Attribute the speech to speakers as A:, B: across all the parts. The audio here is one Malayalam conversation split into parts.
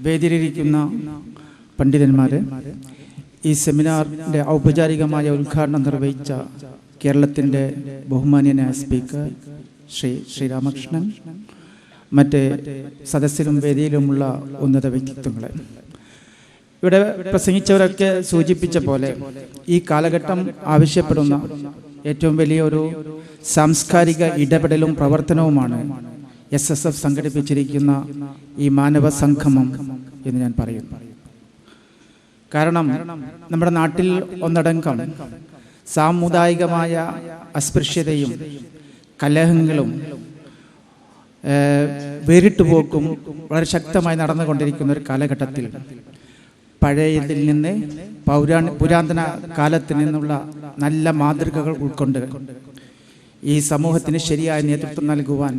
A: വേദിയിലിരിക്കുന്ന പണ്ഡിതന്മാരെ ഈ സെമിനാറിന്റെ ഔപചാരികമായ ഉദ്ഘാടനം നിർവഹിച്ച കേരളത്തിന്റെ ബഹുമാന്യനായ സ്പീക്കർ ശ്രീ ശ്രീരാമകൃഷ്ണൻ മറ്റ് സദസ്സിലും വേദിയിലുമുള്ള ഉന്നത വ്യക്തിത്വങ്ങളെ. ഇവിടെ പ്രസംഗിച്ചവരൊക്കെ സൂചിപ്പിച്ച പോലെ ഈ കാലഘട്ടം ആവശ്യപ്പെടുന്ന ഏറ്റവും വലിയൊരു സാംസ്കാരിക ഇടപെടലും പ്രവർത്തനവുമാണ് എസ് എസ് എഫ് സംഘടിപ്പിച്ചിരിക്കുന്ന ഈ മാനവ സംഗമം എന്ന് ഞാൻ പറയുന്നു. കാരണം നമ്മുടെ നാട്ടിൽ ഒന്നടങ്കം സാമുദായികമായ അസ്പൃശ്യതയും കലഹങ്ങളും വേറിട്ടുപോക്കും വളരെ ശക്തമായി നടന്നുകൊണ്ടിരിക്കുന്ന ഒരു കാലഘട്ടത്തിൽ പഴയതിൽ നിന്ന് പൗരാ പുരാതന കാലത്ത് നിന്നുള്ള നല്ല മാതൃകകൾ ഉൾക്കൊണ്ട് ഈ സമൂഹത്തിന് ശരിയായ നേതൃത്വം നൽകുവാൻ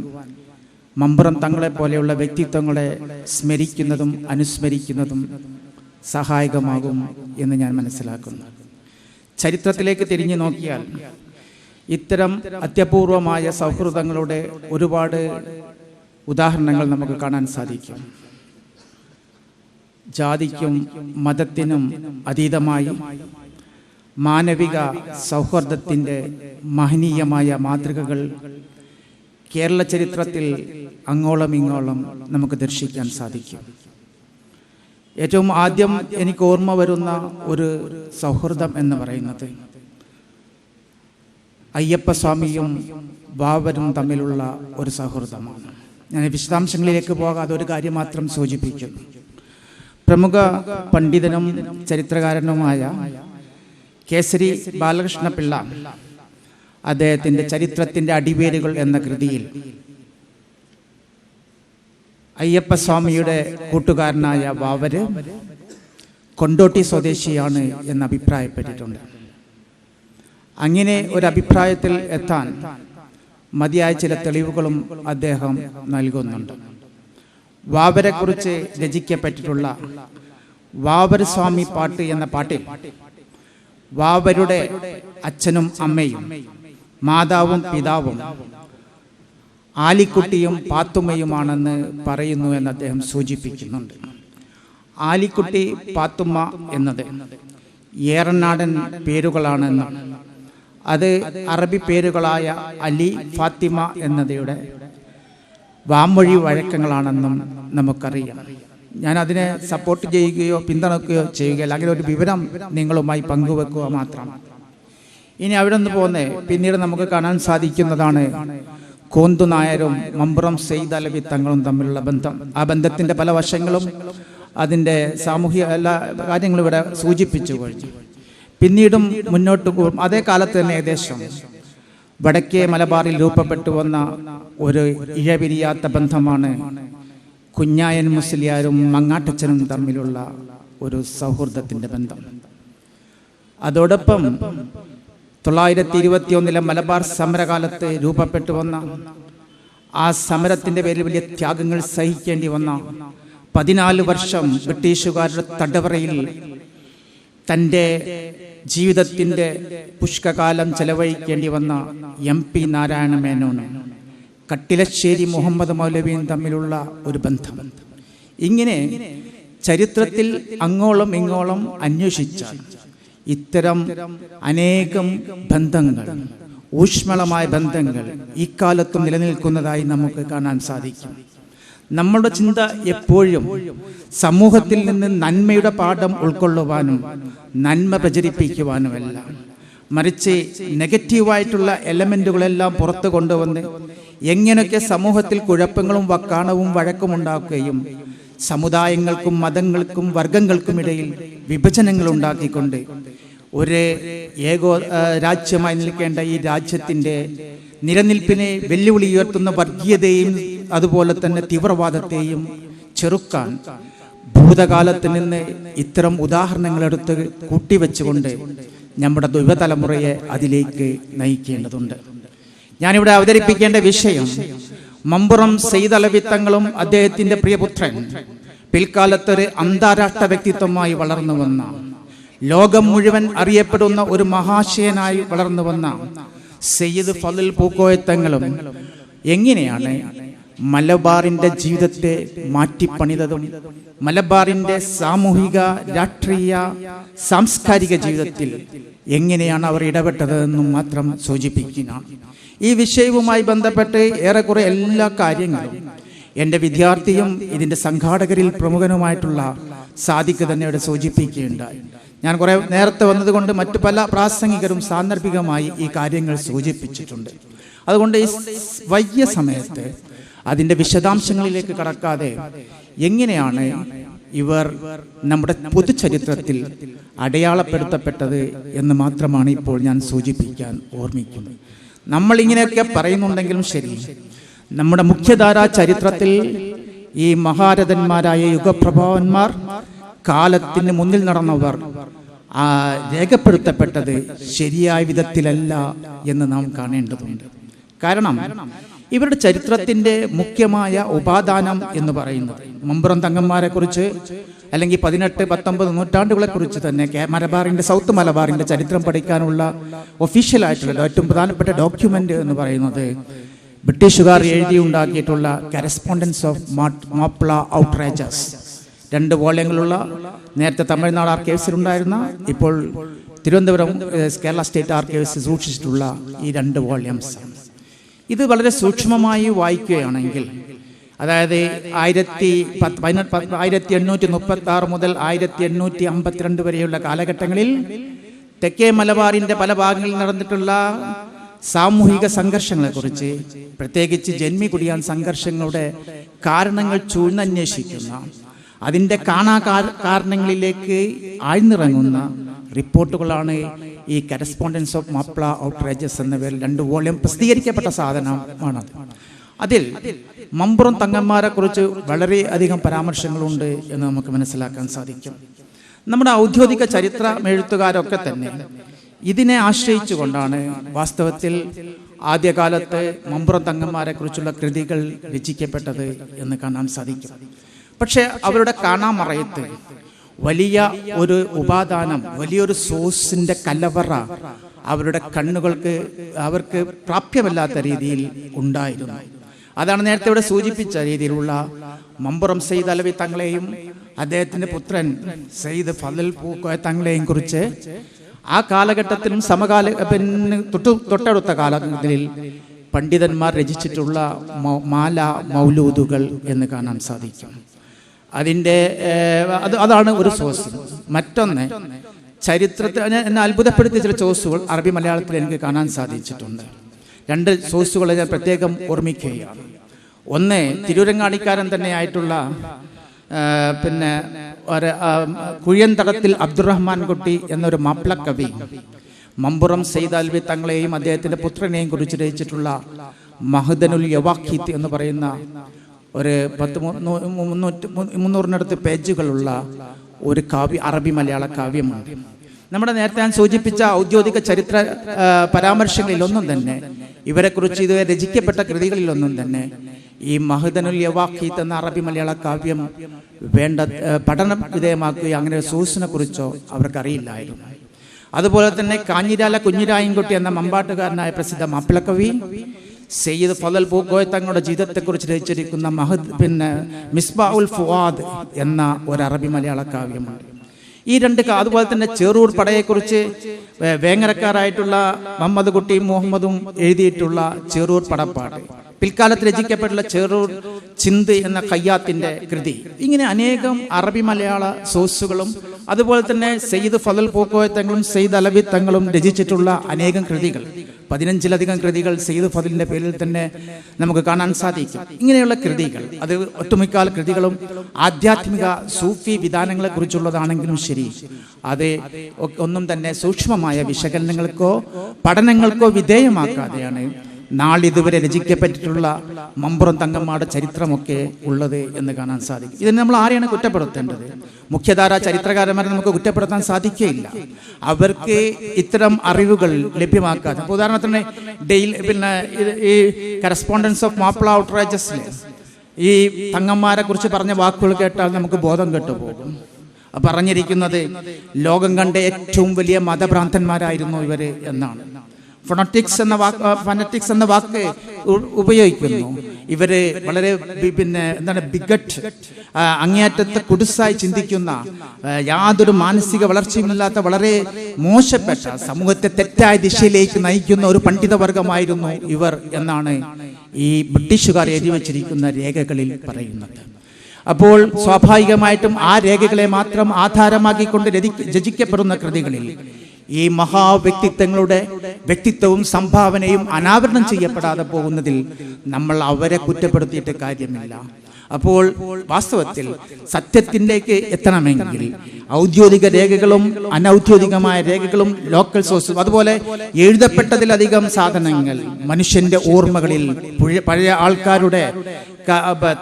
A: മമ്പുറം തങ്ങളെ പോലെയുള്ള വ്യക്തിത്വങ്ങളെ സ്മരിക്കുന്നതും അനുസ്മരിക്കുന്നതും സഹായകമാകും എന്ന് ഞാൻ മനസ്സിലാക്കുന്നു. ചരിത്രത്തിലേക്ക് തിരിഞ്ഞു നോക്കിയാൽ ഇത്തരം അത്യപൂർവമായ സൗഹൃദങ്ങളുടെ ഒരുപാട് ഉദാഹരണങ്ങൾ നമുക്ക് കാണാൻ സാധിക്കും. ജാതിക്കും മതത്തിനും അതീതമായി മാനവിക സൗഹാർദ്ദത്തിന്റെ മഹനീയമായ മാതൃകകൾ കേരള ചരിത്രത്തിൽ അങ്ങോളം ഇങ്ങോളം നമുക്ക് ദർശിക്കാൻ സാധിക്കും. ഏറ്റവും ആദ്യം എനിക്ക് ഓർമ്മ വരുന്ന ഒരു സൗഹൃദം എന്ന് പറയുന്നത് അയ്യപ്പസ്വാമിയും ബാബരും തമ്മിലുള്ള ഒരു സൗഹൃദമാണ്. ഞാൻ വിശദാംശങ്ങളിലേക്ക് പോകാതെ ഒരു കാര്യം മാത്രം സൂചിപ്പിക്കുന്നു പ്രമുഖ പണ്ഡിതനും ചരിത്രകാരനുമായ കേസരി ബാലകൃഷ്ണ പിള്ള അദ്ദേഹത്തിന്റെ ചരിത്രത്തിന്റെ അടിവേരുകൾ എന്ന കൃതിയിൽ. അയ്യപ്പസ്വാമിയുടെ കൂട്ടുകാരനായ വാവര് കൊണ്ടോട്ടി സ്വദേശിയാണ് എന്ന് അഭിപ്രായപ്പെട്ടിട്ടുണ്ട്. അങ്ങനെ ഒരു അഭിപ്രായത്തിൽ എത്താൻ മതിയായ ചില തെളിവുകളും അദ്ദേഹം നൽകുന്നുണ്ട്. വാവരെക്കുറിച്ച് രചിക്കപ്പെട്ടിട്ടുള്ള വാവരസ്വാമി പാട്ട് എന്ന പാട്ടിൽ വാവരുടെ അച്ഛനും അമ്മയും മാതാവും പിതാവും. ആലിക്കുട്ടിയും പാത്തുമ്മയുമാണെന്ന് പറയുന്നു എന്ന് അദ്ദേഹം സൂചിപ്പിക്കുന്നുണ്ട്. ആലിക്കുട്ടി പാത്തുമ്മ എന്നത് ഏറനാടൻ പേരുകളാണെന്നും. അത് അറബി പേരുകളായ അലി ഫാത്തിമ എന്നതയുടെ വാമൊഴി വഴക്കങ്ങളാണെന്നും നമുക്കറിയാം. ഞാൻ അതിനെ സപ്പോർട്ട് ചെയ്യുകയോ പിന്തുണക്കുകയോ ചെയ്യുകയോ അല്ലെങ്കിൽ ഒരു വിവരം നിങ്ങളുമായി പങ്കുവെക്കുക മാത്രം. ഇനി അവിടെ നിന്ന് പോന്നേ. പിന്നീട് നമുക്ക് കാണാൻ സാധിക്കുന്നതാണ് കോന്തു നായരും മമ്പുറം സെയ്ദ് അലവി തങ്ങളും തമ്മിലുള്ള ബന്ധം. ആ ബന്ധത്തിന്റെ പല വശങ്ങളും അതിന്റെ സാമൂഹ്യ എല്ലാ കാര്യങ്ങളും ഇവിടെ സൂചിപ്പിച്ചു. കഴിഞ്ഞു പിന്നീടും മുന്നോട്ട് അതേ കാലത്ത് തന്നെ ഏകദേശം വടക്കേ മലബാറിൽ രൂപപ്പെട്ടു വന്ന ഒരു ഇഴപിരിയാത്ത ബന്ധമാണ് കുഞ്ഞായൻ മുസ്ലിയാരും മങ്ങാട്ടച്ചനും തമ്മിലുള്ള ഒരു സൗഹൃദത്തിന്റെ ബന്ധം. അതോടൊപ്പം തൊള്ളായിരത്തി ഇരുപത്തി ഒന്നിലെ മലബാർ സമരകാലത്ത് രൂപപ്പെട്ടു വന്ന ആ സമരത്തിന്റെ പേരിൽ വലിയ ത്യാഗങ്ങൾ സഹിക്കേണ്ടി വന്ന പതിനാല് വർഷം ബ്രിട്ടീഷുകാരുടെ തടവറയിൽ തന്റെ ജീവിതത്തിന്റെ പുഷ്കകാലം ചെലവഴിക്കേണ്ടി വന്ന എം പി നാരായണ മേനോന് കട്ടിലശ്ശേരി മുഹമ്മദ് മൗലവിയും തമ്മിലുള്ള ഒരു ബന്ധം. ഇങ്ങനെ ചരിത്രത്തിൽ അങ്ങോളം ഇങ്ങോളം അന്വേഷിച്ചാൽ ഇത്തരം അനേകം ബന്ധങ്ങൾ ഊഷ്മളമായ ബന്ധങ്ങൾ ഇക്കാലത്തും നിലനിൽക്കുന്നതായി നമുക്ക് കാണാൻ സാധിക്കും. നമ്മളുടെ ചിന്ത എപ്പോഴും സമൂഹത്തിൽ നിന്ന് നന്മയുടെ പാഠം ഉൾക്കൊള്ളുവാനും നന്മ പ്രചരിപ്പിക്കുവാനുമല്ല. മറിച്ച് നെഗറ്റീവായിട്ടുള്ള എലമെന്റുകളെല്ലാം പുറത്തു കൊണ്ടുവന്ന് എങ്ങനെയൊക്കെ സമൂഹത്തിൽ കുഴപ്പങ്ങളും വക്കാണവും വഴക്കും ഉണ്ടാക്കുകയും സമുദായങ്ങൾക്കും മതങ്ങൾക്കും വർഗങ്ങൾക്കുമിടയിൽ വിഭജനങ്ങൾ ഉണ്ടാക്കിക്കൊണ്ട് ഒരു ഏകോ രാജ്യമായി നിൽക്കേണ്ട ഈ രാജ്യത്തിന്റെ നിലനിൽപ്പിനെ വെല്ലുവിളി ഉയർത്തുന്ന വർഗീയതയും അതുപോലെ തന്നെ തീവ്രവാദത്തെയും ചെറുക്കാൻ ഭൂതകാലത്ത് നിന്ന് ഇത്തരം ഉദാഹരണങ്ങളെടുത്ത് കൂട്ടിവെച്ചുകൊണ്ട് നമ്മുടെ യുവതലമുറയെ അതിലേക്ക് നയിക്കേണ്ടതുണ്ട്. ഞാനിവിടെ അവതരിപ്പിക്കേണ്ട വിഷയം മമ്പുറം സെയ്തലവിത്തങ്ങളും അദ്ദേഹത്തിന്റെ പ്രിയപുത്രൻ. പിൽക്കാലത്ത് ഒരു അന്താരാഷ്ട്ര വ്യക്തിത്വമായി വളർന്നു വന്ന ലോകം മുഴുവൻ അറിയപ്പെടുന്ന ഒരു മഹാശയനായി വളർന്നു വന്ന സെയ്ദ് ഫലിൽ പൂക്കോയത്തങ്ങളും എങ്ങനെയാണ് മലബാറിന്റെ ജീവിതത്തെ മാറ്റിപ്പണിതതും മലബാറിന്റെ സാമൂഹിക രാഷ്ട്രീയ സാംസ്കാരിക ജീവിതത്തിൽ എങ്ങനെയാണ് അവർ ഇടപെട്ടതെന്നും മാത്രം സൂചിപ്പിക്കുന്നതാണ് ഈ വിഷയവുമായി ബന്ധപ്പെട്ട് ഏറെക്കുറെ എല്ലാ കാര്യങ്ങളും എന്റെ വിദ്യാർത്ഥിയും ഇതിന്റെ സംഘാടകരിൽ പ്രമുഖനുമായിട്ടുള്ള സാധിക്ക് തന്നെ ഇവിടെ സൂചിപ്പിക്കുകയുണ്ടായി. ഞാൻ കുറേ നേരത്തെ വന്നതുകൊണ്ട് മറ്റു പല പ്രാസംഗികരും സാന്ദർഭികമായി ഈ കാര്യങ്ങൾ സൂചിപ്പിച്ചിട്ടുണ്ട്. അതുകൊണ്ട് ഈ വയ്യ സമയത്ത് അതിന്റെ വിശദാംശങ്ങളിലേക്ക് കടക്കാതെ എങ്ങനെയാണ് ഇവർ നമ്മുടെ പൊതുചരിത്രത്തിൽ അടയാളപ്പെടുത്തപ്പെട്ടത് എന്ന് മാത്രമാണ് ഇപ്പോൾ ഞാൻ സൂചിപ്പിക്കാൻ ഓർമ്മിക്കുന്നത്. നമ്മൾ ഇങ്ങനെയൊക്കെ പറയുന്നുണ്ടെങ്കിലും ശരി. നമ്മുടെ മുഖ്യധാരാ ചരിത്രത്തിൽ ഈ മഹാരഥന്മാരായ യുഗപ്രഭാവന്മാർ കാലത്തിന് മുന്നിൽ നടന്നവർ രേഖപ്പെടുത്തപ്പെട്ടത് ശരിയായ വിധത്തിലല്ല എന്ന് നാം കാണേണ്ടതുണ്ട്. കാരണം ഇവരുടെ ചരിത്രത്തിന്റെ മുഖ്യമായ ഉപാദാനം എന്ന് പറയുന്നത് മമ്പുറം തങ്ങന്മാരെ കുറിച്ച് അല്ലെങ്കിൽ പതിനെട്ട് പത്തൊമ്പത് നൂറ്റാണ്ടുകളെ കുറിച്ച് തന്നെ മലബാറിന്റെ സൗത്ത് മലബാറിന്റെ ചരിത്രം പഠിക്കാനുള്ള ഒഫീഷ്യൽ ആയിട്ടുള്ള ഏറ്റവും പ്രധാനപ്പെട്ട ഡോക്യുമെന്റ് എന്ന് പറയുന്നത് ബ്രിട്ടീഷുകാർ എഴുതിയുണ്ടാക്കിയിട്ടുള്ള കറസ്പോണ്ടൻസ് ഓഫ് മാപ്ല ഔട്ട്റേജസ് രണ്ട് വോള്യങ്ങളുള്ള നേരത്തെ തമിഴ്നാട് ആർക്കൈവ്സിലുണ്ടായിരുന്ന ഇപ്പോൾ തിരുവനന്തപുരം കേരള സ്റ്റേറ്റ് ആർക്കേവ്സ് സൂക്ഷിച്ചിട്ടുള്ള ഈ രണ്ട് വോള്യംസ്. ഇത് വളരെ സൂക്ഷ്മമായി വായിക്കുകയാണെങ്കിൽ അതായത് ആയിരത്തി ആയിരത്തി എണ്ണൂറ്റി മുപ്പത്തി ആറ് മുതൽ ആയിരത്തി എണ്ണൂറ്റി അമ്പത്തിരണ്ട് വരെയുള്ള കാലഘട്ടങ്ങളിൽ തെക്കേ മലബാറിന്റെ പല ഭാഗങ്ങളിൽ നടന്നിട്ടുള്ള സാമൂഹിക സംഘർഷങ്ങളെക്കുറിച്ച് പ്രത്യേകിച്ച് ജന്മി കുടിയാൻ സംഘർഷങ്ങളുടെ കാരണങ്ങൾ ചൂഴ്ന്നന്വേഷിക്കുന്ന അതിന്റെ കാണാ കാരണങ്ങളിലേക്ക് ആഴ്ന്നിറങ്ങുന്ന റിപ്പോർട്ടുകളാണ് ഈ കറസ്പോണ്ടൻസ് ഓഫ് മാപ്ല ഔട്ട്റേജസ് എന്ന പേരിൽ രണ്ട് വോളിയം പ്രസിദ്ധീകരിക്കപ്പെട്ട സാധനമാണത്. അതിൽ മമ്പുറം തങ്ങന്മാരെ കുറിച്ച് വളരെയധികം പരാമർശങ്ങളുണ്ട് എന്ന് നമുക്ക് മനസ്സിലാക്കാൻ സാധിക്കും. നമ്മുടെ ഔദ്യോഗിക ചരിത്ര എഴുത്തുകാരൊക്കെ തന്നെ ഇതിനെ ആശ്രയിച്ചുകൊണ്ടാണ് വാസ്തവത്തിൽ ആദ്യകാലത്ത് മമ്പുറം തങ്ങന്മാരെ കുറിച്ചുള്ള കൃതികൾ രചിക്കപ്പെട്ടത് എന്ന് കാണാൻ സാധിക്കും. പക്ഷെ അവരുടെ കാണാമറയത്ത് വലിയ ഒരു ഉപാദാനം വലിയൊരു സോഴ്സിന്റെ കലവറ അവരുടെ കണ്ണുകൾക്ക് അവർക്ക് പ്രാപ്യമല്ലാത്ത രീതിയിൽ ഉണ്ടായിരുന്നു. അതാണ് നേരത്തെ ഇവിടെ സൂചിപ്പിച്ച രീതിയിലുള്ള മമ്പുറം സെയ്ദ് അലവി തങ്ങളെയും അദ്ദേഹത്തിന്റെ പുത്രൻ സെയ്ദ് ഫതൽ പൂക്കോയ തങ്ങളെയും കുറിച്ച് ആ കാലഘട്ടത്തിലും സമകാല പിന്നെ തൊട്ടു തൊട്ടടുത്ത കാലഘട്ടത്തിൽ പണ്ഡിതന്മാർ രചിച്ചിട്ടുള്ള മാല മൗലൂദുകൾ എന്ന് കാണാൻ സാധിക്കും. അതിന്റെ അത് അതാണ് ഒരു സോഴ്സ്. മറ്റൊന്ന് ചരിത്രത്തെ എന്നെ അത്ഭുതപ്പെടുത്തിയ ചില ചോസുകൾ അറബി മലയാളത്തിൽ എനിക്ക് കാണാൻ സാധിച്ചിട്ടുണ്ട്. രണ്ട് സോഴ്സുകളെ ഞാൻ പ്രത്യേകം ഓർമ്മിക്കുകയാണ്. ഒന്ന് തിരൂരങ്ങാടിക്കാരൻ തന്നെയായിട്ടുള്ള പിന്നെ ഒരു കുഴിയന്തടത്തിൽ അബ്ദുറഹ്മാൻ കുട്ടി എന്നൊരു മാപ്പിള കവി മമ്പുറം സെയ്ദ് അൽവി തങ്ങളെയും അദ്ദേഹത്തിന്റെ പുത്രനെയും കുറിച്ച് രചിച്ചിട്ടുള്ള മഹദനുൽ യവാഖീത്ത് എന്ന് പറയുന്ന ഒരു പത്ത് മുന്നൂറ്റി മുന്നൂറിനടുത്ത് പേജുകളുള്ള ഒരു കാവ്യ അറബി മലയാള കാവ്യമുണ്ട്. നമ്മുടെ നേരത്തെ ഞാൻ സൂചിപ്പിച്ച ഔദ്യോഗിക ചരിത്ര പരാമർശങ്ങളിൽ ഒന്നും തന്നെ. ഇവരെക്കുറിച്ച് ഇതുവരെ രചിക്കപ്പെട്ട കൃതികളിലൊന്നും തന്നെ. ഈ മഹദനുൽ യവാഖീത്ത് എന്ന അറബി മലയാള കാവ്യം വേണ്ട പഠനം വിധേയമാക്കുകയോ അങ്ങനെ സൂസിനെ കുറിച്ചോ അവർക്കറിയില്ലായിരുന്നു. അതുപോലെ തന്നെ കാഞ്ഞിരാല കുഞ്ഞിരായൻകുട്ടി എന്ന മമ്പാട്ടുകാരനായ പ്രസിദ്ധ മാപ്പിളക്കവി സെയ്ദ് ഫലൽ പൂക്കോയ തങ്ങളുടെ ജീവിതത്തെക്കുറിച്ച് രചിച്ചിരിക്കുന്ന മഹദ് പിന്നെ മിസ്ബാ ഉൽ ഫുവാദ് എന്ന ഒരു അറബി മലയാള കാവ്യമുണ്ട്. ഈ രണ്ട് അതുപോലെ തന്നെ ചെറൂർ പടയെക്കുറിച്ച് വേങ്ങരക്കാരായിട്ടുള്ള മുഹമ്മദ് കുട്ടിയും മുഹമ്മദും എഴുതിയിട്ടുള്ള ചെറൂർ പടപ്പാട് പിൽക്കാലത്ത് രചിക്കപ്പെട്ടുള്ള ചെറൂർ ചിന്ത് എന്ന കയ്യാത്തിന്റെ കൃതി. ഇങ്ങനെ അനേകം അറബി മലയാള സോഴ്സുകളും അതുപോലെ തന്നെ സെയ്ദ് ഫതൽ പൂക്കോയത്തങ്ങളും സെയ്ദ് അലബി തങ്ങളും രചിച്ചിട്ടുള്ള അനേകം കൃതികൾ. പതിനഞ്ചിലധികം കൃതികൾ സെയ്ദ് ഫതിലിന്റെ പേരിൽ തന്നെ നമുക്ക് കാണാൻ സാധിക്കും. ഇങ്ങനെയുള്ള കൃതികൾ അത് ഒട്ടുമിക്കാൽ കൃതികളും ആധ്യാത്മിക സൂഫി വിധാനങ്ങളെ കുറിച്ചുള്ളതാണെങ്കിലും ശരി. അത് ഒന്നും തന്നെ സൂക്ഷ്മമായ വിശകലനങ്ങൾക്കോ പഠനങ്ങൾക്കോ വിധേയമാക്കാതെയാണ് നാളിതുവരെ രചിക്കപ്പെട്ടിട്ടുള്ള മമ്പുറം തങ്കമ്മയുടെ ചരിത്രമൊക്കെ ഉള്ളത് എന്ന് കാണാൻ സാധിക്കും. ഇതിന് നമ്മൾ ആരെയാണ് കുറ്റപ്പെടുത്തേണ്ടത്? മുഖ്യധാരാ ചരിത്രകാരന്മാരെ നമുക്ക് കുറ്റപ്പെടുത്താൻ സാധിക്കുകയില്ല അവർക്ക് ഇത്തരം അറിവുകൾ ലഭ്യമാക്കാതെ. അപ്പോൾ ഉദാഹരണത്തിന് ഡെയിലി പിന്നെ ഈ കറസ്പോണ്ടൻസ് ഓഫ് മാപ്പിള ഔട്ട്റേജസിൽ ഈ തങ്ങന്മാരെ കുറിച്ച് പറഞ്ഞ വാക്കുകൾ കേട്ടാൽ നമുക്ക് ബോധം കെട്ടുപോകും. പറഞ്ഞിരിക്കുന്നത് ലോകം കണ്ട ഏറ്റവും വലിയ മതഭ്രാന്തന്മാരായിരുന്നു ഇവർ എന്നാണ്. ഫൊണറ്റിക്സ് എന്ന വാക്ക് ഫനറ്റിക്സ് എന്ന വാക്ക് ഉപയോഗിക്കുന്നു. ഇവർ വളരെ പിന്നെ എന്താണ് ബിഗട്ട് അങ്ങേയറ്റത്തെ കുടുസായി ചിന്തിക്കുന്ന യാതൊരു മാനസിക വളർച്ചയുമില്ലാത്ത വളരെ മോശപ്പെട്ട സമൂഹത്തെ തെറ്റായ ദിശയിലേക്ക് നയിക്കുന്ന ഒരു പണ്ഡിതവർഗമായിരുന്നു ഇവർ എന്നാണ് ഈ ബ്രിട്ടീഷുകാർ എഴുതി വച്ചിരിക്കുന്ന രേഖകളിൽ പറയുന്നത്. അപ്പോൾ സ്വാഭാവികമായിട്ടും ആ രേഖകളെ മാത്രം ആധാരമാക്കിക്കൊണ്ട് രചി- രചിക്കപ്പെടുന്ന കൃതികളിൽ ഈ മഹാവ്യക്തിത്വങ്ങളുടെ വ്യക്തിത്വവും സംഭാവനയും അനാവരണം ചെയ്യപ്പെടാതെ പോകുന്നതിൽ നമ്മൾ അവരെ കുറ്റപ്പെടുത്തിയിട്ട് കാര്യമില്ല. അപ്പോൾ വാസ്തവത്തിൽ സത്യത്തിലേക്ക് എത്തണമെങ്കിൽ ഔദ്യോഗിക രേഖകളും അനൗദ്യോഗികമായ രേഖകളും ലോക്കൽ സോഴ്സും അതുപോലെ എഴുതപ്പെട്ടതിലധികം സാധനങ്ങൾ മനുഷ്യന്റെ ഓർമ്മകളിൽ പഴയ ആൾക്കാരുടെ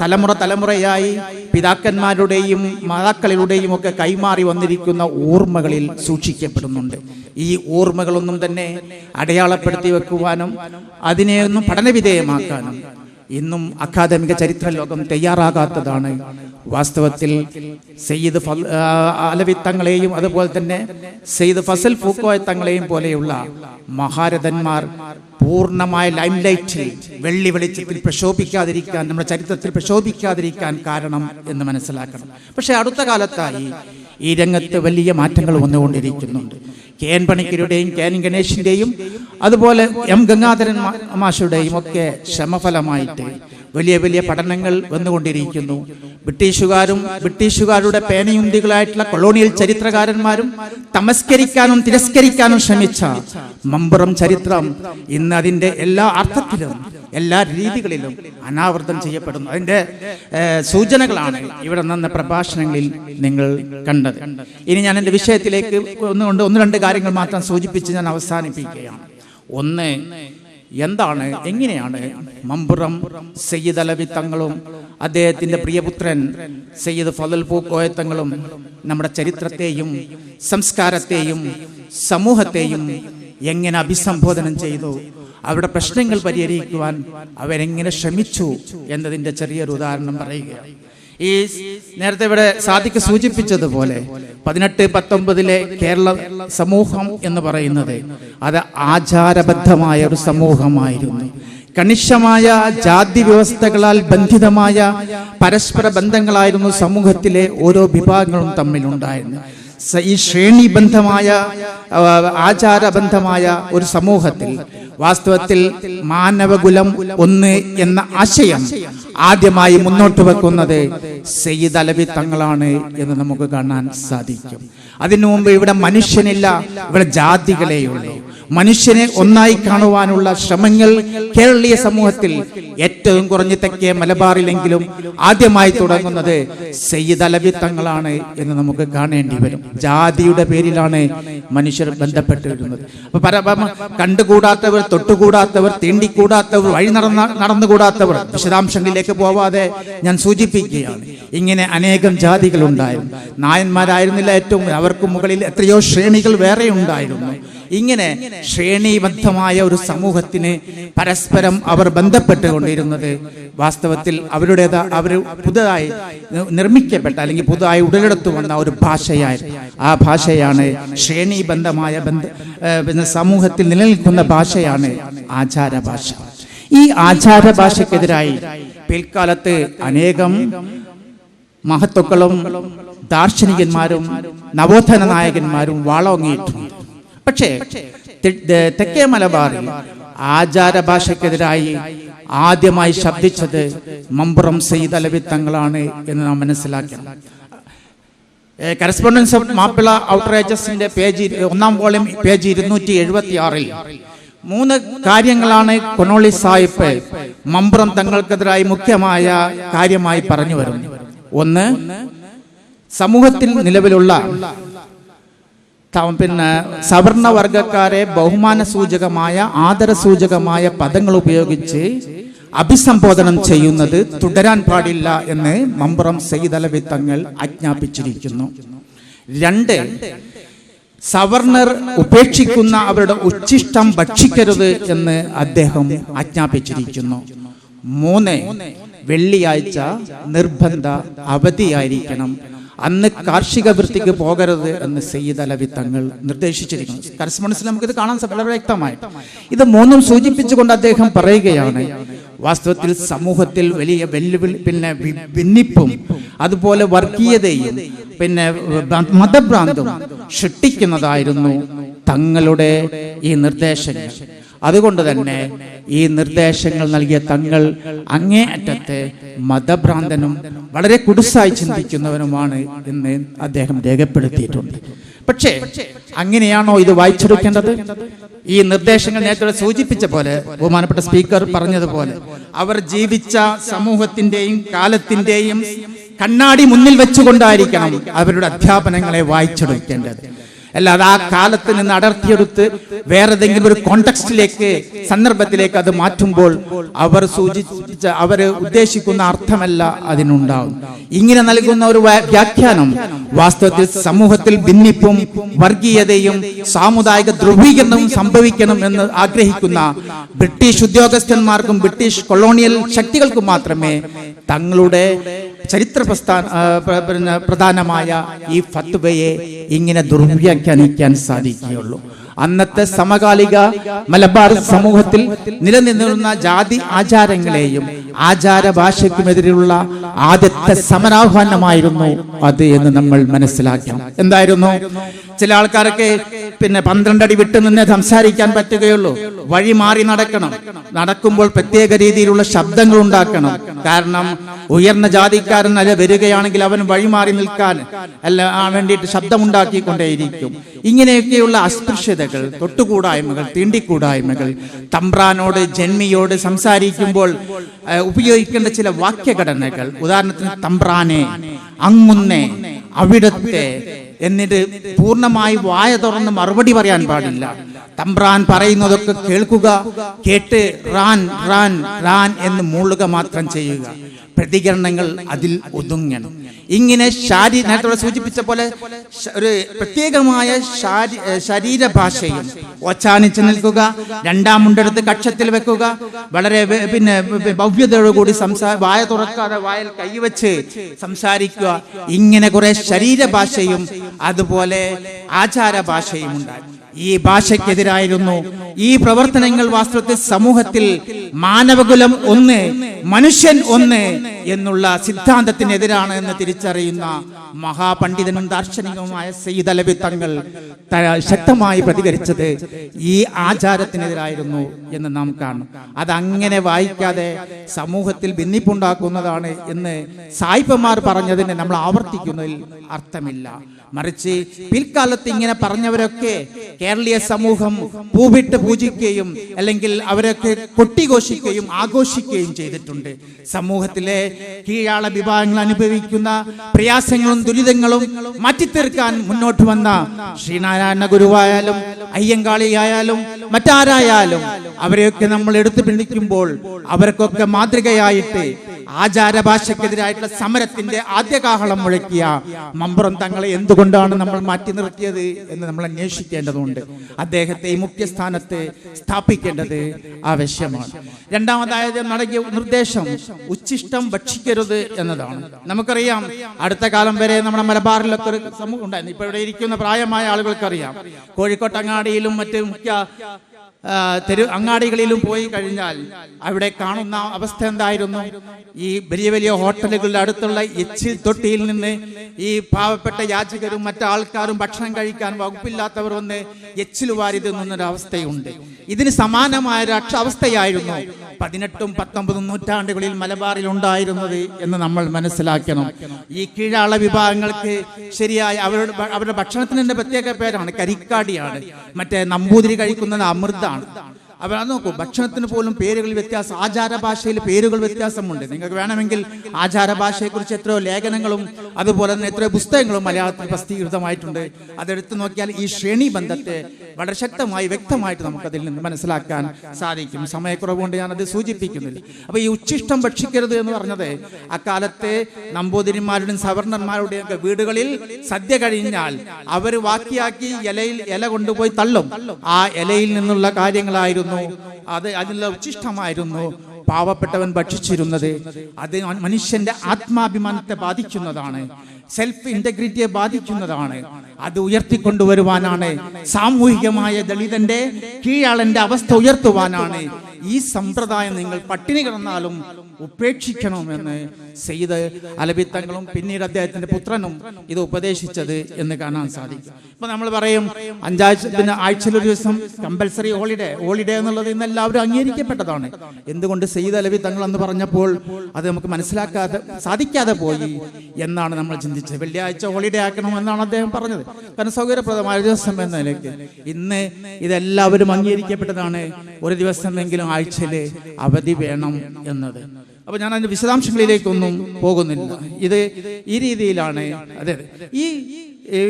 A: തലമുറ തലമുറയായി പിതാക്കന്മാരുടെയും മാതാക്കളിലൂടെയും ഒക്കെ കൈമാറി വന്നിരിക്കുന്ന ഓർമ്മകളിൽ സൂക്ഷിക്കപ്പെടുന്നുണ്ട്. ഈ ഓർമ്മകളൊന്നും തന്നെ അടയാളപ്പെടുത്തി വെക്കുവാനും അതിനെ ഒന്നും പഠനവിധേയമാക്കാനും ഇന്നും അക്കാദമിക ചരിത്ര ലോകം തയ്യാറാകാത്തതാണ്. വാസ്തവത്തിൽ സയ്യിദ് അലവി തങ്ങളെയും അതുപോലെ തന്നെ സയ്യിദ് ഫസൽ ഫൂക്കോയ തങ്ങളെയും പോലെയുള്ള മഹാരഥന്മാർ പൂർണമായ ലൈം ലൈറ്റിൽ വെള്ളി വെളിച്ചത്തിൽ പ്രശോഭിക്കാതിരിക്കാൻ നമ്മുടെ ചരിത്രത്തിൽ പ്രശോഭിക്കാതിരിക്കാൻ കാരണം എന്ന് മനസ്സിലാക്കണം. പക്ഷേ അടുത്ത കാലത്തായി ഈ രംഗത്ത് വലിയ മാറ്റങ്ങൾ വന്നുകൊണ്ടിരിക്കുന്നുണ്ട് കെ എൻ പണിക്കരുടെയും കെ എൻ ഗണേഷിന്റെയും അതുപോലെ എം ഗംഗാധരൻ മാഷുടെയും ഒക്കെ ശ്രമഫലമായിട്ട് വലിയ വലിയ പഠനങ്ങൾ വന്നുകൊണ്ടിരിക്കുന്നു. ബ്രിട്ടീഷുകാരും ബ്രിട്ടീഷുകാരുടെ പേനയുന്തികളായിട്ടുള്ള കൊളോണിയൽ ചരിത്രകാരന്മാരും തമസ്കരിക്കാനും തിരസ്കരിക്കാനും ശ്രമിച്ച മമ്പുറം ചരിത്രം ഇന്ന് അതിന്റെ എല്ലാ അർത്ഥത്തിലും എല്ലാ രീതികളിലും അനാവൃതം ചെയ്യപ്പെടുന്നു. അതിന്റെ സൂചനകളാണ് ഇവിടെ നിന്ന പ്രഭാഷണങ്ങളിൽ നിങ്ങൾ കണ്ടത്. ഇനി ഞാൻ എന്റെ വിഷയത്തിലേക്ക് ഒന്നുകൊണ്ട് ഒന്ന് രണ്ട് കാര്യങ്ങൾ മാത്രം സൂചിപ്പിച്ച് ഞാൻ അവസാനിപ്പിക്കുകയാണ്. ഒന്ന് എന്താണ് എങ്ങനെയാണ് മമ്പുറം സയ്യിദ് അലവി തങ്ങളും അദ്ദേഹത്തിന്റെ പ്രിയപുത്രൻ സയ്യിദ് ഫലൽ പൂക്കോയത്തങ്ങളും നമ്മുടെ ചരിത്രത്തെയും സംസ്കാരത്തെയും സമൂഹത്തെയും എങ്ങനെ അഭിസംബോധനം ചെയ്തു അവരുടെ പ്രശ്നങ്ങൾ പരിഹരിക്കുവാൻ അവരെങ്ങനെ ശ്രമിച്ചു എന്നതിന്റെ ചെറിയൊരു ഉദാഹരണം പറയുകയാണ് ഈ നേരത്തെ ഇവിടെ സാധിക്ക് സൂചിപ്പിച്ചതുപോലെ പതിനെട്ട് പത്തൊമ്പതിലെ കേരള സമൂഹം എന്ന് പറയുന്നത് അത് ആചാരബദ്ധമായ ഒരു സമൂഹമായിരുന്നു. കണിശമായ ജാതി വ്യവസ്ഥകളാൽ ബന്ധിതമായ പരസ്പര ബന്ധങ്ങളായിരുന്നു സമൂഹത്തിലെ ഓരോ വിഭാഗങ്ങളും തമ്മിലുണ്ടായിരുന്നു സ- ഈ ശ്രേണിബന്ധമായ ആചാരബന്ധമായ ഒരു സമൂഹത്തിൽ വാസ്തവത്തിൽ മാനവകുലം ഒന്ന് എന്ന ആശയം ആദ്യമായി മുന്നോട്ട് വെക്കുന്നത് സയ്യിദ് അലവി തങ്ങളാണ് എന്ന് നമുക്ക് കാണാൻ സാധിക്കും. അതിനു മുമ്പ് ഇവിടെ മനുഷ്യനില്ല ഇവിടെ ജാതികളെയുള്ളൂ. മനുഷ്യനെ ഒന്നായി കാണുവാനുള്ള ശ്രമങ്ങൾ കേരളീയ സമൂഹത്തിൽ ഏറ്റവും കുറഞ്ഞ തെക്കേ മലബാറിലെങ്കിലും ആദ്യമായി തുടങ്ങുന്നത് സയ്യിദ് അലവി തങ്ങളാണ് എന്ന് നമുക്ക് കാണേണ്ടി വരും. ജാതിയുടെ പേരിലാണ് മനുഷ്യർ ബന്ധപ്പെട്ടിരുന്നത്. അപ്പൊ കണ്ടുകൂടാത്തവർ തൊട്ടുകൂടാത്തവർ തീണ്ടിക്കൂടാത്തവർ വഴി നടന്ന നടന്നുകൂടാത്തവർ വിശദാംശങ്ങളിലേക്ക് പോവാതെ ഞാൻ സൂചിപ്പിക്കുകയാണ്. ഇങ്ങനെ അനേകം ജാതികൾ ഉണ്ടായിരുന്നു നായന്മാരായിരുന്നില്ല ഏറ്റവും അവർക്ക് മുകളിൽ എത്രയോ ശ്രേണികൾ വേറെ ഉണ്ടായിരുന്നു ഇങ്ങനെ ശ്രേണീബദ്ധമായ ഒരു സമൂഹത്തിന് പരസ്പരം അവർ ബന്ധപ്പെട്ടുകൊണ്ടിരുന്നത് വാസ്തവത്തിൽ അവരുടേത് അവർ പുതുതായി നിർമ്മിക്കപ്പെട്ട അല്ലെങ്കിൽ പുതുതായി ഉടലെടുത്തു വന്ന ഒരു ഭാഷയായി ആ ഭാഷയാണ് ശ്രേണീബന്ധമായ ബന്ധ സമൂഹത്തിൽ നിലനിൽക്കുന്ന ഭാഷയാണ് ആചാര ഭാഷ ഈ ആചാര ഭാഷയ്ക്കെതിരായി പിൽക്കാലത്ത് അനേകം മഹത്വക്കളും ദാർശനികന്മാരും നവോത്ഥാന നായകന്മാരും വാളോങ്ങിയിട്ടുണ്ട്. പക്ഷേ തെക്കേ മലബാറിൽ ആചാര ഭാഷയ്ക്കെതിരായി ആദ്യമായി ശബ്ദിച്ചത് മമ്പുറം സെയ്ദ് അലവി തങ്ങളാണ് എന്ന് നാം മനസ്സിലാക്കണം. കറസ്പോണ്ടൻസ് ഓഫ് മാപ്പിള ഔട്ട്റേജസിന്റെ പേജ് ഒന്നാം വോളിയം പേജ് ഇരുന്നൂറ്റി എഴുപത്തി ആറിൽ മൂന്ന് കാര്യങ്ങളാണ് കൊണോളി സാഹിബ് മമ്പുറം തങ്ങൾക്കെതിരായി മുഖ്യമായ കാര്യമായി പറഞ്ഞു വരുന്നു ഒന്ന് സമൂഹത്തിൽ നിലവിലുള്ള പിന്നെ സവർണ വർഗക്കാരെ ബഹുമാന സൂചകമായ ആദര സൂചകമായ പദങ്ങൾ ഉപയോഗിച്ച് അഭിസംബോധനം ചെയ്യുന്നത് തുടരാൻ പാടില്ല എന്ന് മമ്പുറം സെയ്തലവി തങ്ങൾ ആജ്ഞാപിച്ചിരിക്കുന്നു. രണ്ട് സവർണർ ഉപേക്ഷിക്കുന്ന അവരുടെ ഉച്ഛിഷ്ടം ഭക്ഷിക്കരുത് എന്ന് അദ്ദേഹം ആജ്ഞാപിച്ചിരിക്കുന്നു. മൂന്ന് വെള്ളിയാഴ്ച നിർബന്ധ അവധിയായിരിക്കണം. അന്ന് കാർഷിക വൃത്തിക്ക് പോകരുത് എന്ന് സയ്യിദ് അലവി തങ്ങൾ നിർദ്ദേശിച്ചിരിക്കുന്നു. നമുക്ക് ഇത് കാണാൻ വളരെ വ്യക്തമായിട്ട്. ഇത് മൂന്നും സൂചിപ്പിച്ചുകൊണ്ട് അദ്ദേഹം പറയുകയാണ് വാസ്തവത്തിൽ സമൂഹത്തിൽ വലിയ വെല്ലുവിളി പിന്നെ ഭിന്നിപ്പും അതുപോലെ വർഗീയതയും പിന്നെ മതഭ്രാന്തും സൃഷ്ടിക്കുന്നതായിരുന്നു തങ്ങളുടെ ഈ നിർദ്ദേശങ്ങൾ. അതുകൊണ്ട് തന്നെ ഈ നിർദ്ദേശങ്ങൾ നൽകിയ തങ്ങൾ അങ്ങേയറ്റത്തെ മതഭ്രാന്തനും വളരെ കുടുസായി ചിന്തിക്കുന്നവനുമാണ് എന്ന് അദ്ദേഹം രേഖപ്പെടുത്തിയിട്ടുണ്ട്. പക്ഷേ അങ്ങനെയാണോ ഇത് വായിച്ചെടുക്കേണ്ടത്? ഈ നിർദ്ദേശങ്ങൾ നേരത്തെ സൂചിപ്പിച്ച പോലെ ബഹുമാനപ്പെട്ട സ്പീക്കർ പറഞ്ഞതുപോലെ അവർ ജീവിച്ച സമൂഹത്തിന്റെയും കാലത്തിന്റെയും കണ്ണാടി മുന്നിൽ വെച്ചുകൊണ്ടായിരിക്കണം അവരുടെ അധ്യാപനങ്ങളെ വായിച്ചെടുക്കേണ്ടത്. അല്ലാതെ ആ കാലത്ത് നിന്ന് അടർത്തിയെടുത്ത് വേറെ ഏതെങ്കിലും ഒരു കോണ്ടക്സ്റ്റിലേക്ക് സന്ദർഭത്തിലേക്ക് അത് മാറ്റുമ്പോൾ അവർ സൂചിപ്പിച്ച അവർ ഉദ്ദേശിക്കുന്ന അർത്ഥമല്ല അതിനുണ്ടാവും. ഇങ്ങനെ നൽകുന്ന ഒരു വ്യാഖ്യാനം വാസ്തവത്തിൽ സമൂഹത്തിൽ ഭിന്നിപ്പും വർഗീയതയും സാമുദായിക ധ്രുവീകരണവും സംഭവിക്കണം എന്ന് ആഗ്രഹിക്കുന്ന ബ്രിട്ടീഷ് ഉദ്യോഗസ്ഥന്മാർക്കും ബ്രിട്ടീഷ് കൊളോണിയൽ ശക്തികൾക്കും മാത്രമേ തങ്ങളുടെ ചരിത്ര പ്രസ്ഥാന പ്രധാനമായ ഈ ഫത്വയെ ഇങ്ങനെ ദുർവ്യാഖ്യാനിക്കാൻ സാധിക്കുകയുള്ളൂ. അന്നത്തെ സമകാലിക മലബാർ സമൂഹത്തിൽ നിലനിന്നിരുന്ന ജാതി ആചാരങ്ങളെയും ആചാര ഭാഷയ്ക്കുമെതിരെയുള്ള ആദ്യത്തെ സമരാഹ്വാനമായിരുന്നു അത് എന്ന് നമ്മൾ മനസ്സിലാക്കണം എന്തായിരുന്നു? ചില ആൾക്കാരൊക്കെ പിന്നെ പന്ത്രണ്ടടി വിട്ടു നിന്നേ സംസാരിക്കാൻ പറ്റുകയുള്ളൂ. വഴി മാറി നടക്കണം. നടക്കുമ്പോൾ പ്രത്യേക രീതിയിലുള്ള ശബ്ദങ്ങൾ ഉണ്ടാക്കണം. കാരണം ഉയർന്ന ജാതിക്കാരൻ അല്ല വരികയാണെങ്കിൽ അവൻ വഴിമാറി നിൽക്കാൻ അല്ല വേണ്ടിയിട്ട് ശബ്ദമുണ്ടാക്കിക്കൊണ്ടേയിരിക്കും. ഇങ്ങനെയൊക്കെയുള്ള അസ്പൃശ്യതകൾ തൊട്ടുകൂടായ്മകൾ തീണ്ടിക്കൂടായ്മകൾ. തമ്പ്രാനോട് ജന്മിയോട് സംസാരിക്കുമ്പോൾ ഉപയോഗിക്കേണ്ട ചില വാക്യഘടനകൾ. ഉദാഹരണത്തിന് തമ്പ്രാനെ അങ്ങുന്നേ അവിടത്തെ എന്നിട്ട് പൂർണമായി വായ തുറന്ന് മറുപടി പറയാൻ പാടില്ല. തമ്പ്രാൻ പറയുന്നതൊക്കെ കേൾക്കുക കേട്ട് റാൻ റാൻ റാൻ എന്ന് മൂളുക മാത്രം ചെയ്യുക. പ്രതികരണങ്ങൾ അതിൽ ഒതുങ്ങണം. ഇങ്ങനെ ശാരീ നേരത്തെ സൂചിപ്പിച്ച പോലെ ഒരു പ്രത്യേകമായ ശരീര ശരീരഭാഷയും ഒച്ചാനിച്ച് നിൽക്കുക രണ്ടാം മുണ്ടെടുത്ത് കക്ഷത്തിൽ വെക്കുക വളരെ പിന്നെ ഭവ്യതയോടുകൂടി സംസാ വായ തുറക്കാതെ വായിൽ കൈവച്ച് സംസാരിക്കുക. ഇങ്ങനെ കുറെ ശരീരഭാഷയും അതുപോലെ ആചാര ഭാഷയും ഉണ്ടായി. ഈ ഭാഷയ്ക്കെതിരായിരുന്നു. ഈ പ്രവർത്തനങ്ങൾ വാസ്തവത്തിൽ സമൂഹത്തിൽ മാനവകുലം ഒന്ന് മനുഷ്യൻ ഒന്ന് എന്നുള്ള സിദ്ധാന്തത്തിനെതിരാണ് എന്ന് തിരിച്ചറിയുന്ന മഹാപണ്ഡിതനും ദാർശനികവുമായ സെയ്ദ് അലബി തങ്ങൾ ശക്തമായി പ്രതികരിച്ചത് ഈ ആചാരത്തിനെതിരായിരുന്നു എന്ന് നാം കാണും. അതങ്ങനെ വായിക്കാതെ സമൂഹത്തിൽ ഭിന്നിപ്പുണ്ടാക്കുന്നതാണ് എന്ന് സായിപ്പന്മാർ പറഞ്ഞതിനെ നമ്മൾ ആവർത്തിക്കുന്നതിൽ അർത്ഥമില്ല. മറിച്ച് പിൽക്കാലത്ത് ഇങ്ങനെ പറഞ്ഞവരൊക്കെ കേരളീയ സമൂഹം പൂവിട്ട് പൂജിക്കുകയും അല്ലെങ്കിൽ അവരൊക്കെ കൊട്ടിഘോഷിക്കുകയും ആഘോഷിക്കുകയും ചെയ്തിട്ടുണ്ട്. സമൂഹത്തിലെ കീഴാള വിഭാഗങ്ങൾ അനുഭവിക്കുന്ന പ്രയാസങ്ങളും ദുരിതങ്ങളും മാറ്റിത്തീർക്കാൻ മുന്നോട്ട് വന്ന ശ്രീനാരായണ ഗുരുവായാലും അയ്യങ്കാളിയായാലും മറ്റാരായാലും അവരെയൊക്കെ നമ്മൾ എടുത്തു പിടിക്കുമ്പോൾ അവർക്കൊക്കെ മാതൃകയായിട്ട് ആചാര ഭാഷക്കെതിരായിട്ടുള്ള സമരത്തിന്റെ ആദ്യ ആദ്യകാഹളം മുഴക്കിയ മമ്പുറം തങ്ങളെ എന്തുകൊണ്ടാണ് നമ്മൾ മാറ്റി നിർത്തിയത് എന്ന് നമ്മൾ അന്വേഷിക്കേണ്ടതുണ്ട്. അദ്ദേഹത്തെ ഈ മുഖ്യസ്ഥാനത്ത് സ്ഥാപിക്കേണ്ടത് ആവശ്യമാണ്. രണ്ടാമതായത് നൽകിയ നിർദ്ദേശം ഉച്ചിഷ്ടം ഭക്ഷിക്കരുത് എന്നതാണ്. നമുക്കറിയാം അടുത്ത കാലം വരെ നമ്മുടെ മലബാറിലൊക്കെ ഒരു സമൂഹം ഉണ്ടായിരുന്നു. ഇപ്പൊ ഇവിടെ ഇരിക്കുന്ന പ്രായമായ ആളുകൾക്കറിയാം. കോഴിക്കോട്ടങ്ങാടിയിലും മറ്റ് മുഖ്യ തെരു അങ്ങാടികളിലും പോയി കഴിഞ്ഞാൽ അവിടെ കാണുന്ന അവസ്ഥ എന്തായിരുന്നു? ഈ വലിയ വലിയ ഹോട്ടലുകളുടെ അടുത്തുള്ള എച്ചിൽ തൊട്ടിയിൽ നിന്ന് ഈ പാവപ്പെട്ട യാചകരും മറ്റാൾക്കാരും ഭക്ഷണം കഴിക്കാൻ വകുപ്പില്ലാത്തവർ വന്ന് എച്ചിൽ വാരി തിന്നുന്നൊരു അവസ്ഥയുണ്ട്. ഇതിന് സമാനമായ ഒരു അവസ്ഥയായിരുന്നു പതിനെട്ടും പത്തൊമ്പതും നൂറ്റാണ്ടുകളിൽ മലബാറിൽ ഉണ്ടായിരുന്നത് എന്ന് നമ്മൾ മനസ്സിലാക്കണം. ഈ കീഴാള വിഭാഗങ്ങൾക്ക് ശരിയായ അവരുടെ അവരുടെ ഭക്ഷണത്തിന് പ്രത്യേക പേരാണ് കരിക്കാടിയാണ്. മറ്റേ നമ്പൂതിരി കഴിക്കുന്നത് അമൃതാണ് അവർ അത് നോക്കൂ ഭക്ഷണത്തിന് പോലും പേരുകൾ വ്യത്യാസം ആചാര ഭാഷയിൽ പേരുകൾ വ്യത്യാസമുണ്ട്. നിങ്ങൾക്ക് വേണമെങ്കിൽ ആചാര ഭാഷയെക്കുറിച്ച് എത്രയോ ലേഖനങ്ങളും അതുപോലെ തന്നെ എത്രയോ പുസ്തകങ്ങളും മലയാളത്തിൽ പ്രസിദ്ധീകൃതമായിട്ടുണ്ട്. അതെടുത്തു നോക്കിയാൽ ഈ ശ്രേണി ബന്ധത്തെ വളരെ ശക്തമായി വ്യക്തമായിട്ട് നമുക്കതിൽ നിന്ന് മനസ്സിലാക്കാൻ സാധിക്കും. സമയക്കുറവ് കൊണ്ട് ഞാനത് സൂചിപ്പിക്കുന്നില്ല. അപ്പൊ ഈ ഉച്ഛിഷ്ടം ഭക്ഷിക്കരുത് എന്ന് പറഞ്ഞത് അക്കാലത്തെ നമ്പൂതിരിമാരുടെയും സവർണന്മാരുടെയും ഒക്കെ വീടുകളിൽ സദ്യ കഴിഞ്ഞാൽ അവർ വാക്കിയാക്കി ഇലയിൽ ഇല കൊണ്ടുപോയി തള്ളും. ആ ഇലയിൽ നിന്നുള്ള കാര്യങ്ങളായിരുന്നു അത് അതിനുള്ള ഉച്ഛിഷ്ടമായിരുന്നു പാവപ്പെട്ടവൻ ഭക്ഷിച്ചിരുന്നത്. അത് മനുഷ്യന്റെ ആത്മാഭിമാനത്തെ ബാധിക്കുന്നതാണ്. സെൽഫ് ഇന്റഗ്രിറ്റിയെ ബാധിക്കുന്നതാണ്. അത് ഉയർത്തിക്കൊണ്ടുവരുവാനാണ്. സാമൂഹികമായ ദളിതന്റെ കീഴാളന്റെ അവസ്ഥ ഉയർത്തുവാനാണ്. ഈ സമ്പ്രദായം നിങ്ങൾ പട്ടിണി കിടന്നാലും ഉപേക്ഷിക്കണമെന്ന് സെയ്ത് അലബിത്തങ്ങളും പിന്നീട് അദ്ദേഹത്തിന്റെ പുത്രനും ഇത് ഉപദേശിച്ചത് എന്ന് കാണാൻ സാധിക്കും. ഇപ്പൊ നമ്മൾ പറയും അഞ്ചാഴ്ച പിന്നെ ആഴ്ചയിൽ ഒരു ദിവസം കമ്പൽസറി ഹോളിഡേ ഹോളിഡേ എന്നുള്ളത് ഇന്ന് എല്ലാവരും അംഗീകരിക്കപ്പെട്ടതാണ്. എന്തുകൊണ്ട് സെയ്ത് അലബി തങ്ങൾ എന്ന് പറഞ്ഞപ്പോൾ അത് നമുക്ക് മനസ്സിലാക്കാതെ സാധിക്കാതെ പോയി എന്നാണ് നമ്മൾ ചിന്തിച്ചത്. വെള്ളിയാഴ്ച ഹോളിഡേ ആക്കണം എന്നാണ് അദ്ദേഹം പറഞ്ഞത്. കാരണം സൗകര്യപ്രദമായ ദിവസം എന്ന നിലയ്ക്ക് ഇന്ന് ഇതെല്ലാവരും അംഗീകരിക്കപ്പെട്ടതാണ്. ഒരു ദിവസമെങ്കിലും ആഴ്ചയിൽ അവധി വേണം എന്നത്. അപ്പൊ ഞാൻ അതിന്റെ വിശദാംശങ്ങളിലേക്കൊന്നും പോകുന്നില്ല. ഇത് ഈ രീതിയിലാണ്. അതെ ഈ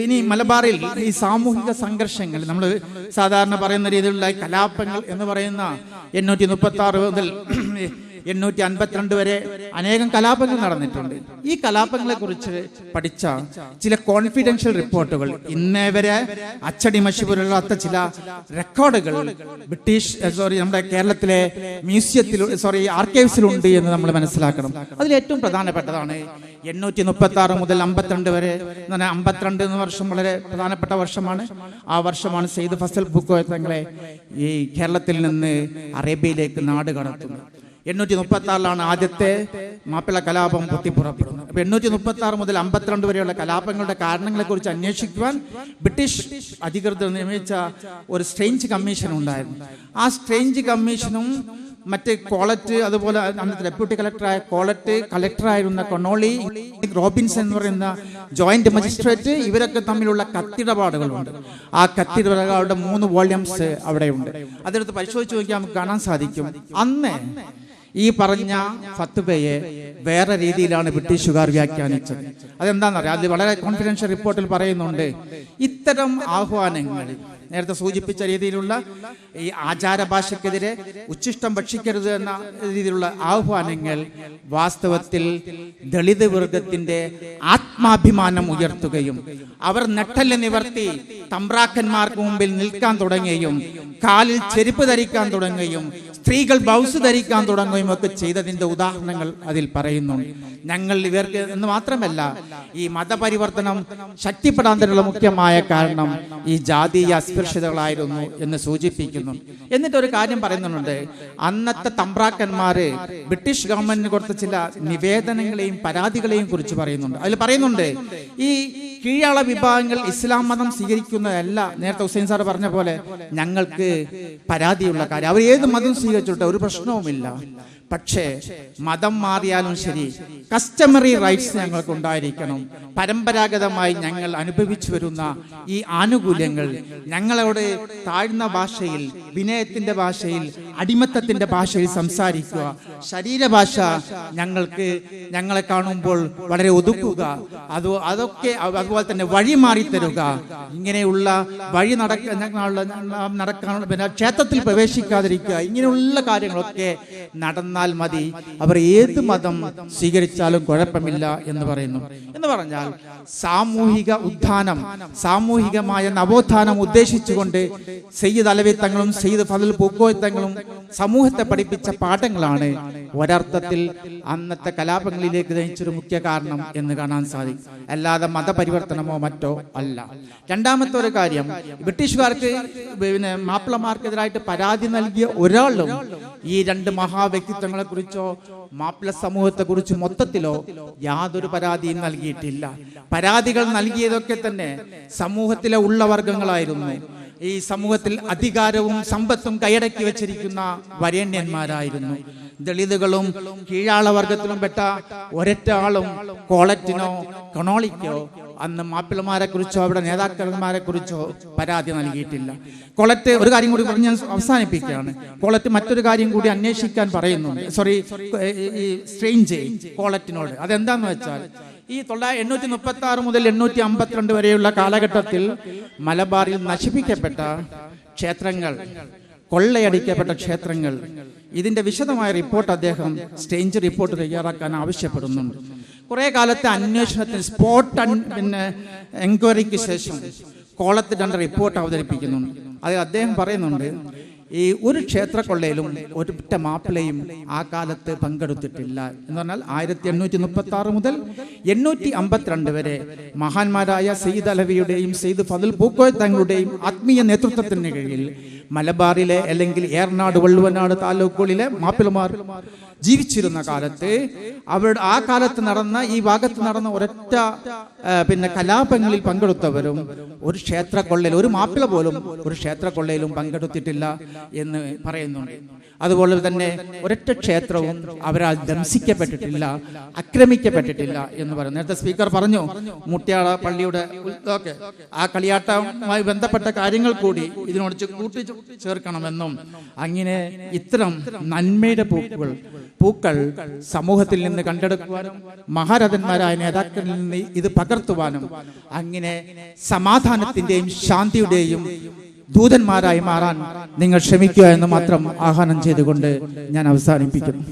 A: ഇനി മലബാറിൽ ഈ സാമൂഹിക സംഘർഷങ്ങൾ നമ്മൾ സാധാരണ പറയുന്ന രീതിയിലുള്ള കലാപങ്ങൾ എന്ന് പറയുന്ന എണ്ണൂറ്റി മുപ്പത്തി ആറ് മുതൽ എണ്ണൂറ്റി അൻപത്തിരണ്ട് വരെ അനേകം കലാപങ്ങൾ നടന്നിട്ടുണ്ട്. ഈ കലാപങ്ങളെ കുറിച്ച് പഠിച്ച ചില കോൺഫിഡൻഷ്യൽ റിപ്പോർട്ടുകൾ ഇന്നേ വരെ അച്ചടി മഷി പോലുള്ള ചില റെക്കോർഡുകൾ ബ്രിട്ടീഷ് സോറി നമ്മുടെ കേരളത്തിലെ മ്യൂസിയത്തിൽ സോറി ആർക്കൈവ്സിലുണ്ട് എന്ന് നമ്മൾ മനസ്സിലാക്കണം. അതിൽ ഏറ്റവും പ്രധാനപ്പെട്ടതാണ് എണ്ണൂറ്റി മുപ്പത്തി ആറ് മുതൽ അമ്പത്തിരണ്ട് വരെ അമ്പത്തിരണ്ട് എന്ന വർഷം വളരെ പ്രധാനപ്പെട്ട വർഷമാണ്. ആ വർഷമാണ് സെയ്ദ് ഫസൽ ബുക്കോ തങ്ങളെ ഈ കേരളത്തിൽ നിന്ന് അറേബ്യയിലേക്ക് നാട് കടത്തുന്നത്. എണ്ണൂറ്റി മുപ്പത്തി ആറിലാണ് ആദ്യത്തെ മാപ്പിള കലാപം പൊട്ടിപ്പുറപ്പെടുന്നത്. അപ്പൊ എണ്ണൂറ്റി മുപ്പത്തി ആറ് മുതൽ അമ്പത്തിരണ്ട് വരെയുള്ള കലാപങ്ങളുടെ കാരണങ്ങളെ കുറിച്ച് അന്വേഷിക്കുവാൻ ബ്രിട്ടീഷ് അധികൃതർ നിയമിച്ച ഒരു സ്ട്രേഞ്ച് കമ്മീഷൻ ഉണ്ടായിരുന്നു. ആ സ്ട്രേഞ്ച് കമ്മീഷനും മറ്റ് കോളറ്റ് അതുപോലെ അന്നത്തെ ഡെപ്യൂട്ടി കളക്ടറായ കോളറ്റ് കളക്ടറായിരുന്ന കൊണോളി റോബിൻസൺ എന്ന് പറയുന്ന ജോയിന്റ് മജിസ്ട്രേറ്റ് ഇവരൊക്കെ തമ്മിലുള്ള കത്തിടപാടുകളുണ്ട്. ആ കത്തിടപാടുകളുടെ മൂന്ന് വോള്യൂംസ് അവിടെയുണ്ട്. അതെടുത്ത് പരിശോധിച്ച് നോക്കിയാൽ നമുക്ക് കാണാൻ സാധിക്കും. അന്ന് ഈ പറഞ്ഞ ഫത്തുബയെ വേറെ രീതിയിലാണ് ബ്രിട്ടീഷുകാർ വ്യാഖ്യാനിച്ചത്. അതെന്താണെന്നറിയാം അതിൽ വളരെ കോൺഫിഡൻഷ്യൽ റിപ്പോർട്ടിൽ പറയുന്നുണ്ട്. ഇത്തരം ആഹ്വാനങ്ങൾ നേരത്തെ സൂചിപ്പിച്ച രീതിയിലുള്ള ഈ ആചാര ഭാഷയ്ക്കെതിരെ ഉച്ഛിഷ്ടം ഭക്ഷിക്കരുത് എന്ന രീതിയിലുള്ള ആഹ്വാനങ്ങൾ വാസ്തവത്തിൽ ദളിത് വർഗത്തിന്റെ ആത്മാഭിമാനം ഉയർത്തുകയും അവർ നെട്ടൽ നിവർത്തി തമ്പ്രാക്കന്മാർക്ക് മുമ്പിൽ നിൽക്കാൻ തുടങ്ങുകയും കാലിൽ ചെരുപ്പ് ധരിക്കാൻ തുടങ്ങുകയും സ്ത്രീകൾ ബ്ലൗസ് ധരിക്കാൻ തുടങ്ങുകയും ഒക്കെ ചെയ്തതിന്റെ ഉദാഹരണങ്ങൾ അതിൽ പറയുന്നുണ്ട്. ഞങ്ങൾ ഇവർക്ക് എന്ന് മാത്രമല്ല ഈ മതപരിവർത്തനം ശക്തിപ്പെടാൻ മുഖ്യമായ കാരണം ഈ ജാതീയ അസ്പൃശ്യതകളായിരുന്നു എന്ന് സൂചിപ്പിക്കുന്നു. എന്നിട്ട് ഒരു കാര്യം പറയുന്നുണ്ട്. അന്നത്തെ തമ്പ്രാക്കന്മാര് ബ്രിട്ടീഷ് ഗവൺമെന്റിന് കൊടുത്ത ചില നിവേദനങ്ങളെയും പരാതികളെയും കുറിച്ച് പറയുന്നുണ്ട്. അതിൽ പറയുന്നുണ്ട് ഈ കീഴാള വിഭാഗങ്ങൾ ഇസ്ലാം മതം സ്വീകരിക്കുന്നതല്ല. നേരത്തെ ഹുസൈൻ സാർ പറഞ്ഞ പോലെ ഞങ്ങൾക്ക് പരാതിയുള്ള കാര്യം. അവർ ഏത് മതം സ്വീകരിച്ചോട്ടെ ഒരു പ്രശ്നവുമില്ല. പക്ഷേ മതം മാറിയാലും ശരി കസ്റ്റമറി റൈറ്റ്സ് ഞങ്ങൾക്ക് ഉണ്ടായിരിക്കണം പരമ്പരാഗതമായി ഞങ്ങൾ അനുഭവിച്ചു വരുന്ന ഈ ആനുകൂല്യങ്ങൾ ഞങ്ങളോട് താഴ്ന്ന ഭാഷയിൽ വിനയത്തിന്റെ ഭാഷയിൽ അടിമത്തത്തിന്റെ ഭാഷയിൽ സംസാരിക്കുക. ശരീരഭാഷ ഞങ്ങൾക്ക് ഞങ്ങളെ കാണുമ്പോൾ വളരെ ഒതുക്കുക. അത് അതൊക്കെ അതുപോലെ തന്നെ വഴി മാറി തരുക. ഇങ്ങനെയുള്ള വഴി നടക്ക നടക്കാനുള്ള ക്ഷേത്രത്തിൽ പ്രവേശിക്കാതിരിക്കുക. ഇങ്ങനെയുള്ള കാര്യങ്ങളൊക്കെ നടന്നാൽ മതി. അവർ ഏത് മതം സ്വീകരിച്ചാലും കുഴപ്പമില്ല എന്ന് പറയുന്നു. എന്ന് പറഞ്ഞാൽ സാമൂഹിക ഉത്ഥാനം സാമൂഹികമായ നവോത്ഥാനം ഉദ്ദേശിച്ചുകൊണ്ട് സയ്യിദ് അലവി തങ്ങളും സയ്യിദ് ഫതൽ പൂക്കോയ് തങ്ങളും സമൂഹത്തെ പഠിപ്പിച്ച പാഠങ്ങളാണ് ഒരർത്ഥത്തിൽ അന്നത്തെ കലാപങ്ങളിലേക്ക് നയിച്ചൊരു മുഖ്യ കാരണം എന്ന് കാണാൻ സാധിക്കും അല്ലാതെ മതപരിവർത്തനമോ മറ്റോ അല്ല. രണ്ടാമത്തെ ഒരു കാര്യം ബ്രിട്ടീഷുകാർക്ക് പിന്നെ മാപ്പിളമാർക്കെതിരായിട്ട് പരാതി നൽകിയ ഒരാളും ഈ രണ്ട് മഹാവ്യക്തിത്വങ്ങളെ കുറിച്ചോ മാപ്പിള സമൂഹത്തെ കുറിച്ച് മൊത്തത്തിലോ യാതൊരു പരാതിയും നൽകിയിട്ടില്ല. പരാതികൾ നൽകിയതൊക്കെ തന്നെ സമൂഹത്തിലെ ഉള്ളവർഗങ്ങളായിരുന്നു ഈ സമൂഹത്തിൽ അധികാരവും സമ്പത്തും കൈയടക്കി വെച്ചിരിക്കുന്ന വരേണ്യന്മാരായിരുന്നു ദളിതുകളും കീഴാള വർഗത്തിലും പെട്ട ഒരൊറ്റ ആളും കോളറ്റിനോ കൊണോളിക്കോ അന്ന് മാപ്പിളമാരെ കുറിച്ചോ അവിടെ നേതാക്കന്മാരെ കുറിച്ചോ പരാതി നൽകിയിട്ടില്ല കൊളറ്റ് ഒരു കാര്യം കൂടി പറഞ്ഞ് ഞാൻ അവസാനിപ്പിക്കുകയാണ് കൊളറ്റ് മറ്റൊരു കാര്യം കൂടി അന്വേഷിക്കാൻ പറയുന്നുണ്ട് സോറി ഈ സ്ട്രെയിഞ്ച് കോളറ്റിനോട് അതെന്താന്ന് വെച്ചാൽ ഈ തൊള്ളായിരത്തി എണ്ണൂറ്റി മുപ്പത്തി ആറ് മുതൽ എണ്ണൂറ്റി അമ്പത്തിരണ്ട് വരെയുള്ള കാലഘട്ടത്തിൽ മലബാറിൽ നശിപ്പിക്കപ്പെട്ട ക്ഷേത്രങ്ങൾ കൊള്ളയടിക്കപ്പെട്ട ക്ഷേത്രങ്ങൾ. ഇതിന്റെ വിശദമായ റിപ്പോർട്ട് അദ്ദേഹം സ്റ്റേഞ്ച് റിപ്പോർട്ട് തയ്യാറാക്കാൻ ആവശ്യപ്പെടുന്നുണ്ട്. കുറെ കാലത്തെ അന്വേഷണത്തിന് സ്പോട്ട് പിന്നെ എൻക്വയറിക്ക് ശേഷം കോളത്തിൽ രണ്ട് റിപ്പോർട്ട് അവതരിപ്പിക്കുന്നുണ്ട്. അത് അദ്ദേഹം പറയുന്നുണ്ട് ഈ ഒരു ക്ഷേത്രക്കൊള്ളയിലും ഒരൊറ്റ മാപ്പിളയും ആ കാലത്ത് പങ്കെടുത്തിട്ടില്ല. എന്ന് പറഞ്ഞാൽ ആയിരത്തി എണ്ണൂറ്റി മുപ്പത്തി ആറ് മുതൽ എണ്ണൂറ്റി അമ്പത്തിരണ്ട് വരെ മഹാന്മാരായ സെയ്ദ് അലവിയുടെയും സെയ്ദ് ഫതുൽ പൂക്കോയ തങ്ങളുടെയും ആത്മീയ നേതൃത്വത്തിന് കീഴിൽ മലബാറിലെ അല്ലെങ്കിൽ ഏർനാട് വള്ളുവനാട് താലൂക്കുകളിലെ മാപ്പിളമാർ ജീവിച്ചിരുന്ന കാലത്ത് അവരുടെ ആ കാലത്ത് നടന്ന ഈ ഭാഗത്ത് നടന്ന ഒരൊറ്റ പിന്നെ കലാപങ്ങളിൽ പങ്കെടുത്തവരും ഒരു ക്ഷേത്ര കൊള്ളയിൽ ഒരു മാപ്പിള പോലും ഒരു ക്ഷേത്ര കൊള്ളയിലും പങ്കെടുത്തിട്ടില്ല എന്ന് പറയുന്നുണ്ട്. അതുപോലെ തന്നെ ഒരൊറ്റ ക്ഷേത്രവും അവരാൽ ദംസിക്കപ്പെട്ടിട്ടില്ല ആക്രമിക്കപ്പെട്ടിട്ടില്ല എന്ന് പറയുന്നു നേരത്തെ സ്പീക്കർ പറഞ്ഞു മുട്ടിയാള പള്ളിയുടെ ഓക്കെ ആ കളിയാട്ടവുമായി ബന്ധപ്പെട്ട കാര്യങ്ങൾ കൂടി ഇതിനോട് കൂട്ടി ചേർക്കണമെന്നും അങ്ങനെ ഇത്തരം നന്മയുടെ പൂക്കൾ പൂക്കൾ സമൂഹത്തിൽ നിന്ന് കണ്ടെടുക്കുവാനും മഹാരഥന്മാരായ നേതാക്കളിൽ നിന്ന് ഇത് പകർത്തുവാനും അങ്ങനെ സമാധാനത്തിന്റെയും ശാന്തിയുടെയും ദൂതന്മാരായി മാറാൻ നിങ്ങൾ ശ്രമിക്കുക എന്ന് മാത്രം ആഹ്വാനം ചെയ്തുകൊണ്ട് ഞാൻ അവസാനിപ്പിക്കുന്നു.